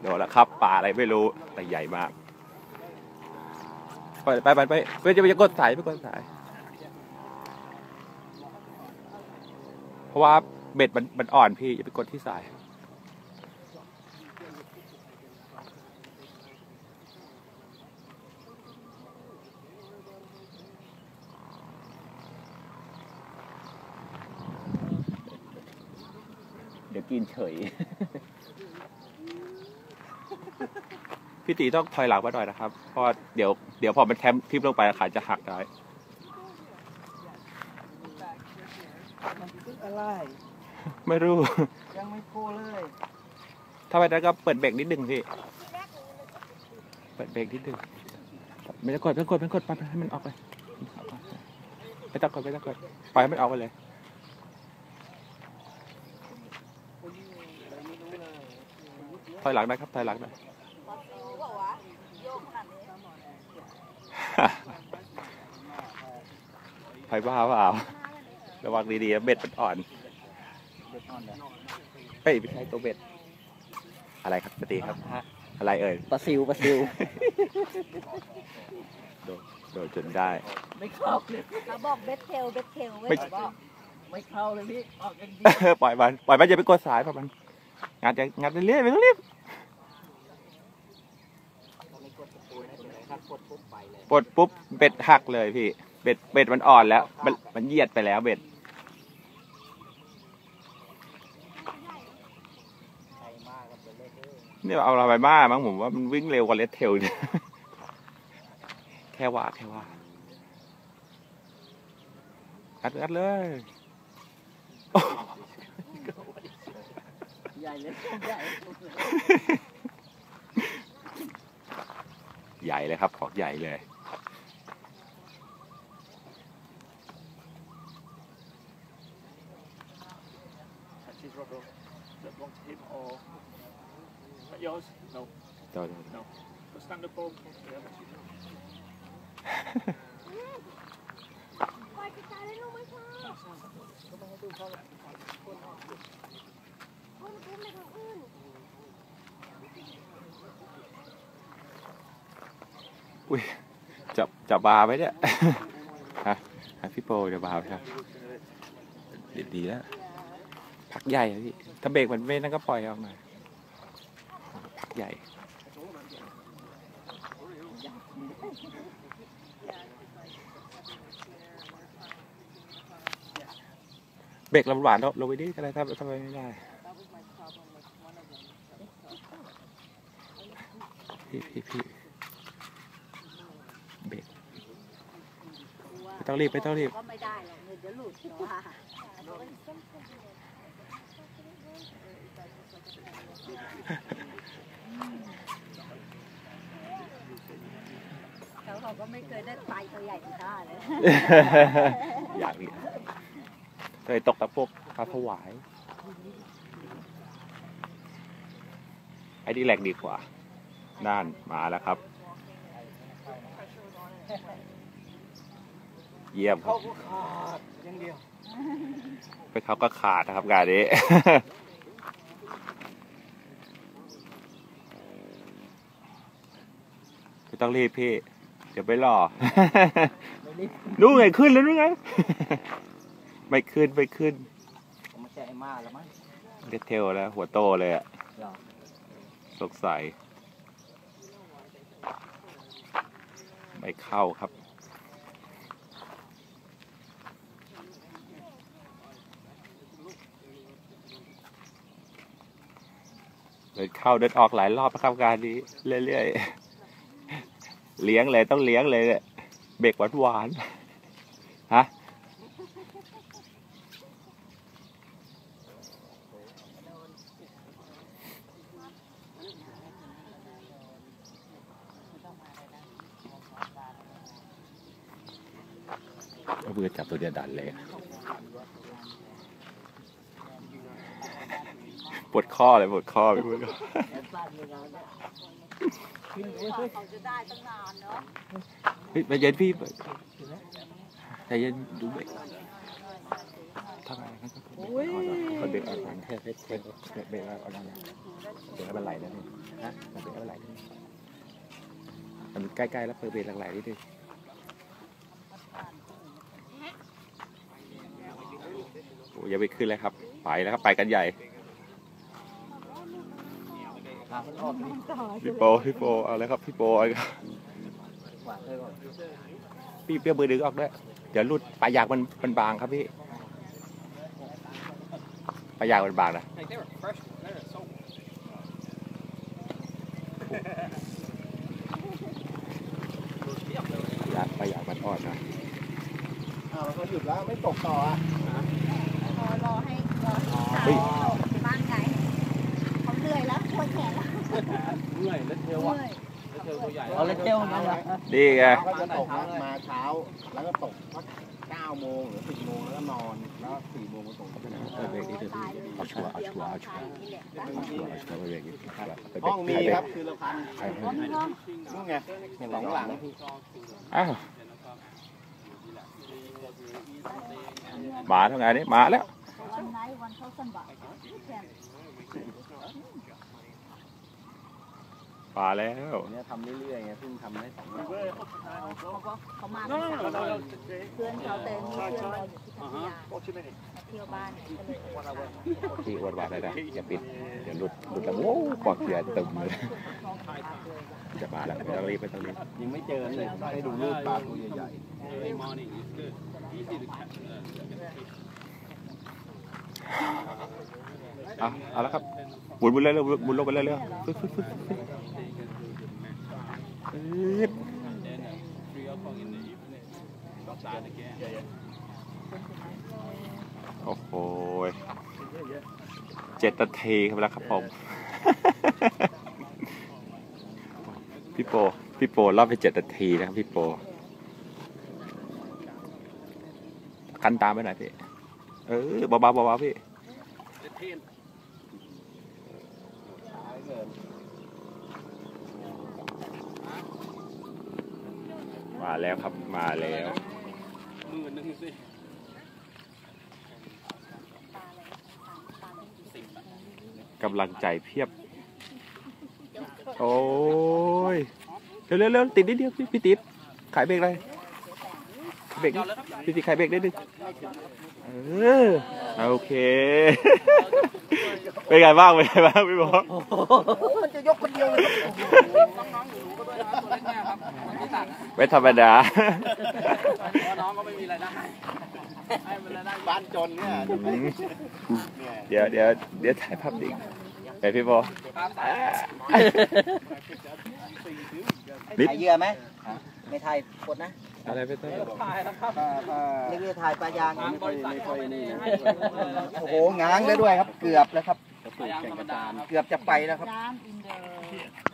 โดนแล้วครับปลาอะไรไม่รู้แต่ใหญ่มาก ไปไปไปไปไปจะไปจะกดสายไปกดสาย เพราะว่าเบ็ดมันมันอ่อนพี่อย่าไปกดที่สายเดี๋ยวกินเฉย พี่ตีต้องถอยหลังมาหน่อยนะครับ เพราะว่าเดี๋ยวเดี๋ยวพอมันแทมทิปลงไปขาจะหักได้มันคืออะไร ไม่รู้ ยังไม่โคเลย ถ้าไปนั้นก็เปิดเบรกนิดนึงพี่ เปิดเบรกนิดนึงไม่ต้องกดไม่ต้องกดไม่ต้องกดปล่อยให้มันออกไปไม่ต้องกดไม่ต้องกดปล่อยให้มันออกไปเลยถอยหลังได้ครับถอยหลังได้ ไฟบ้าเปล่า ระวังดีๆนะเบ็ดมันอ่อนเด็ดอ่อนเลยเฮ้ยไม่ใช่ตัวเบ็ด อะไรครับปตีครับ อะไรเอ่ยปลาซิวปลาซิว โดนจนได้ ไม่เข้าเลยเราบอกเบสเทลเบสเทลไม่เว้ยบอกไม่เข้าเลยพี่ออกกันดีปล่อยมันปล่อยมันอย่าไปกดสายปล่อยมันงัดจะงัดเรื่อยๆไม่ต้องรีบ ไม่กดตะปูนะเดี๋ยว ถ้ากดปุ๊บไปเลยปลดปุ๊บเบ็ดหักเลยพี่ เบ็ดเบ็ดมันอ่อนแล้ว มันมันเหยียดไปแล้วเบ็ดใครมากกับเล่นเลยนี่เอาเราไปบ้ามั้งผมว่ามันวิ่งเร็วกว่าเลสเทลเนี่ยแค่ว่าแค่ว่างัดงัดเลยใหญ่เลยใหญ่ ให ญ่เลยครับ ของใหญ่เลย She's rubber. That belongs to him or is that yours? No. เดี๋ยว But stand up over. Yeah, that's yours. ปล่อยกระจายเลยลูกไม่ชอบคนคุ้มในทางอื่น อุ้ย จับจับบาไหมเนี่ยฮะพี่โปจะบาร์ไหมครับดีดีแล้วพักใหญ่พี่ถ้าเบรกมันไม่นั่นก็ปล่อยออกหน่อยพักใหญ่เบรกลำหวานลงไปดิอะไรทำทำไมไม่ได้พี่พี่พี่เบรกไม่ ต้องรีบไม่ต้องรีบ ก็ไม่ได้หรอกเดี๋ยวหลุดเนาะว่าเขาเขาก็ไม่เคยได้ไปตัวใหญ่ที่ท่าเลยอย่างนี้เคยตกกับพวกปลาถวายไอ้นี่แหลกดีกว่าน่านมาแล้วครับ เยี่ยมครัเขาบก็ขาดอย่างเดียวไปเขาก็ขาดนะครับงานนี้ ไม่ต้องรีบพี่ เดี๋ยวไปรอ ไม่รีบนู่นไงขึ้นแล้วนู่นไง ไม่ขึ้นไม่ขึ้นผมมาแจไอ้มาแล้วมั้งเดดเทลแล้ว หัวโตเลยอะเหรอสงสัยไม่เข้าครับ เดินเข้าเดินออกหลายรอบนะครับการนี้เรื่อยๆเลี้ยงเลยต้องเลี้ยงเลยเนี่ยเบรกหวานฮะเอามือจับตัวเดียดันเลย ปวดข้อเลยปวดข้อไปหมดเลยแอนสั้นเลยนะเนี่ยเขาจะได้ตั้งนานเนาะเฮ้ยใจเย็นพี่ใจเย็นดูเบรกทำไมเขาเด็กอ่อนแค่เล็กเบรกเบรกอ่อนมันไหลนะพี่ฮะมันเบรกให้มันไหลนิดนึงมันใกล้ๆแล้วเปิดเบรกไหลๆนิดนึงโอ้ยอย่าไปขึ้นเลยครับ ไปแล้วครับไปกันใหญ่หามันออกนี่ พี่โปพี่โปเอาเลยครับพี่โปเอาเลยครับหวานเลยก่อนพี่เปรี้ยวมือดึงออกด้วยเดี๋ยวหลุดปลายยางมันมันบางครับพี่ปลายยางมันบางนะ Hey, they were fresh. They were so ยางปลายยางมันอ่อนนะอ้าวแล้วก็หยุดแล้วไม่ตกต่ออะรอรอให้รอให้ เจอตัวใหญ่เอาแล้วเทวมันละนี่ไงก็จะตกมาเช้า แล้วก็ตกสักเก้าโมงหรือสิบโมงแล้วก็นอน แล้วสี่โมงก็ตกเออเบรกนิดนึงเอาชัวร์เอาชัวร์เอาชัวร์เอาชัวร์เอาชัวร์ไปเบรกนิดนึงครับไปเบรห้กองมีไปเบรครักบคือละพันไปให้นู่นไงสองหลังอ้าวมาทำงานนี้มาแล้ววันไหนวันเขาสันบาทแขน มาแล้วเนี่ยทำเรื่อยๆไงเพิ่งทำได้สองวันเขาบเขามาเพื่อนเขาเต็มเพื่อนเราอยู่ที่พัทยาเที่ยวบ้านก็เลยพี่อวนวาได้ได้อย่าปิดเดี๋ยวหลุดหลุดแล้วโว้ปอกเสียตึมเลยจะมาแล้วไม่ต้องรีบไม่ต้องรีบยังไม่เจอเลยให้ดูรูปปลาตัวใหญ่ Early morning is good. Easy to catch. เอาเอาล้วครับ มุนหมุนเรื่อยๆหมุนลงไปเรื่อยๆฟึ๊บฟึ๊บฟึ๊บฟึ๊บโอ้โหเจ็ดนาทีครับแล้วครับผม พี่โป พี่โปรอบไปเจ็ดนาทีนะครับพี่โป คันตามไปหน่อยพี่ เออเบาๆเบาๆพี่ The ten. มา แล้วครับมาแล้วมือหนึ่งสิกำลังใจเพียบ โอ้ย เร็วๆเร็วๆติดนิดเดียวพี่พี่ติดขายเบรกเลยเบรกนิดพี่ติดขายเบรกได้ดึงเออโอเค เป็นไงบ้างเป็นไงบ้างพี่บอกมันจะยกคนเดียวเลย ไม่ธรรมดาเพราะน้องก็ไม่มีรายได้ให้มันรายได้บ้านจนเนี่ยเดี๋ยวเดี๋ยวเดี๋ยวถ่ายภาพดิ่งไปพี่บอครับนิดถ่ายเหยื่อไหมไม่ถ่ายกดนะอะไรไปต้นถ่ายแล้วครับนี่คือถ่ายปลายางทางบริษัทเขาไม่ได้ให้โอ้โหง้างได้ด้วยครับ เกือบแล้วครับพยายามธรรมดาครับเกือบจะไปแล้วครับ Down in the